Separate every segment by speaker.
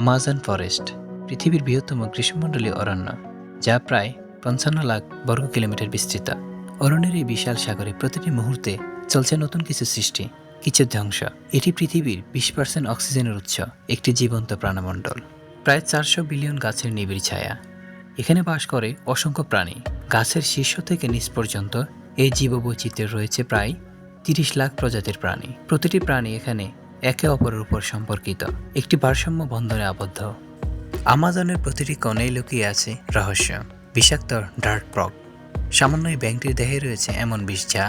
Speaker 1: Amazon forest পৃথিবীর বৃহত্তম গ্রীষ্মমণ্ডলীয় অরণ্য, যা প্রায় পঞ্চান্ন লাখ বর্গ কিলোমিটার বিস্তৃত। অরণ্যের এই বিশাল সাগরে প্রতিটি মুহূর্তে চলছে নতুন কিছু সৃষ্টি, কিছু ধ্বংস। এটি পৃথিবীর বিশ পার্সেন্ট অক্সিজেনের উৎস, একটি জীবন্ত প্রাণমণ্ডল। প্রায় চারশো বিলিয়ন গাছের নিবিড় ছায়া। এখানে বাস করে অসংখ্য প্রাণী। গাছের শীর্ষ থেকে নিচ পর্যন্ত এই জীববৈচিত্র্যের রয়েছে প্রায় তিরিশ লাখ প্রজাতির প্রাণী। প্রতিটি প্রাণী এখানে একে অপরের উপর সম্পর্কিত। একটি ভারসাম্য বন্ধনে আবদ্ধ। আমাজনের প্রতিটি কোণেই লুকিয়ে আছে রহস্য। বিষাক্ত ডার্ক প্রক সামান্য এই ব্যাংকটির দেহে রয়েছে এমন বিষ যা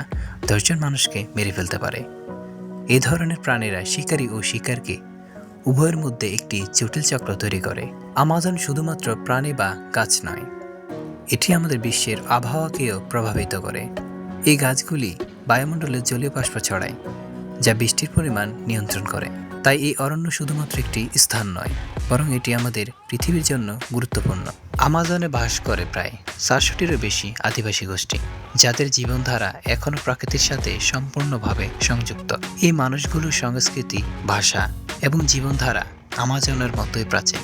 Speaker 1: দশজন মানুষকে মেরে ফেলতে পারে। এ ধরনের প্রাণীরা শিকারী ও শিকারকে উভয়ের মধ্যে একটি জটিল চক্র তৈরি করে। আমাজন শুধুমাত্র প্রাণী বা গাছ নয়, এটি আমাদের বিশ্বের আবহাওয়াকেও প্রভাবিত করে। এই গাছগুলি বায়ুমণ্ডলে জলীয় বাষ্প ছড়ায়। যা বৃষ্টির পরিমাণ নিয়ন্ত্রণ করে। তাই এই অরণ্য শুধুমাত্র একটি স্থান নয়, বরং এটি আমাদের পৃথিবীর জন্য গুরুত্বপূর্ণ। আমাজনে বাস করে প্রায় চারশোটিরও বেশি আদিবাসী গোষ্ঠী, যাদের জীবনধারা এখনও প্রকৃতির সাথে সম্পূর্ণভাবে সংযুক্ত। এই মানুষগুলোর সংস্কৃতি, ভাষা এবং জীবনধারা আমাজনের মতোই প্রাচীন।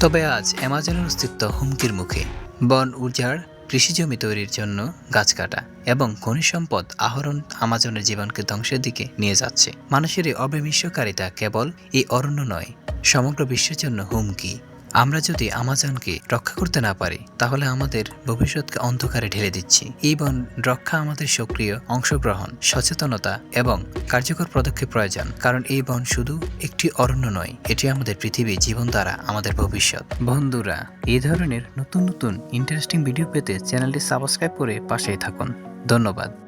Speaker 1: তবে আজ অ্যামাজনের অস্তিত্ব হুমকির মুখে। বন, উজাড় কৃষিজমি তৈরির জন্য গাছ কাটা এবং খনিজ সম্পদ আহরণ আমাজনের জীবনকে ধ্বংসের দিকে নিয়ে যাচ্ছে। মানুষের এই অবিমিশ্বকারিতা কেবল এই অরণ্য নয়, সমগ্র বিশ্বের জন্য হুমকি। আমরা যদি আমাজনকে রক্ষা করতে না পারি, তাহলে আমাদের ভবিষ্যৎকে অন্ধকারে ঢেলে দিচ্ছি। এই বন রক্ষা আমাদের সক্রিয় অংশগ্রহণ, সচেতনতা এবং কার্যকর পদক্ষেপ প্রয়োজন, কারণ এই বন শুধু একটি অরণ্য নয়, এটি আমাদের পৃথিবী জীবন দ্বারা আমাদের ভবিষ্যৎ। বন্ধুরা, এই ধরনের নতুন নতুন ইন্টারেস্টিং ভিডিও পেতে চ্যানেলটি সাবস্ক্রাইব করে পাশেই থাকুন। ধন্যবাদ।